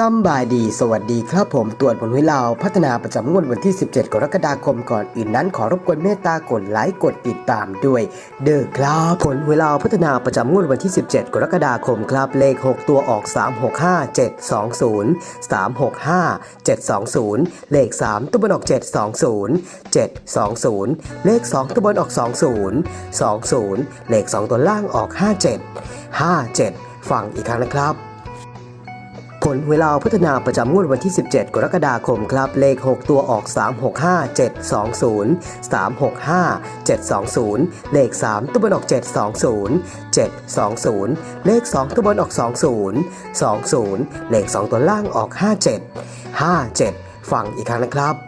ซัมบายดี สวัสดีครับผม ตรวจผลวิลาพัฒนาประจำงวดวันที่ 17 กรกฎาคมก่อนอื่นนั้นขอรบกวนเมตตากดไลค์กดติดตามด้วย เด้อครับผลเวลาพัฒนาประจำงวดวันที่ 17 กรกฎาคมครับเลข 6 ตัวออก 365 720 365 720 เลข 3 ตัวบนออก 720 720 เลข 2 ตัวบนออก 20 20 เลข 2 ตัวล่างออก 57 57 ฟังอีกครั้งนะครับ ผลเวลาพัฒนาประจำงวดวันที่ 17 กรกฎาคมครับ เลข 6 ตัวออก 365 720 365 720 เลข 3 ตัวบนออก 720 720 เลข 2 ตัวบนออก 20 20 เลข 2 ตัวล่างออก 57 57 ฟังอีกครั้งนะครับ